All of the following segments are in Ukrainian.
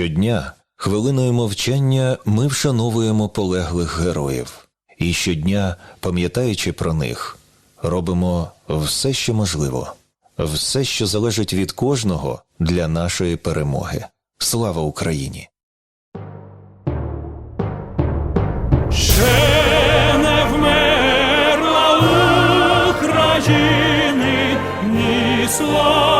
Щодня хвилиною мовчання ми вшановуємо полеглих героїв, і щодня, пам'ятаючи про них, робимо все, що можливо, все, що залежить від кожного для нашої перемоги. Слава Україні! Ще не вмерла України ні слава,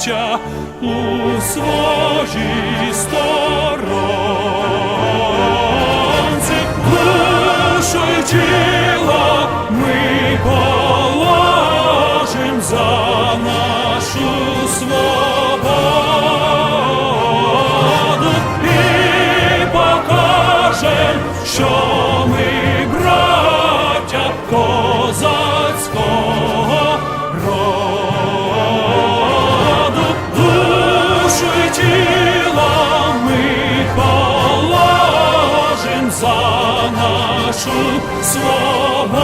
браття, у своїй сторонці, душу й тіло ми положим за нашу свободу нашу свободу.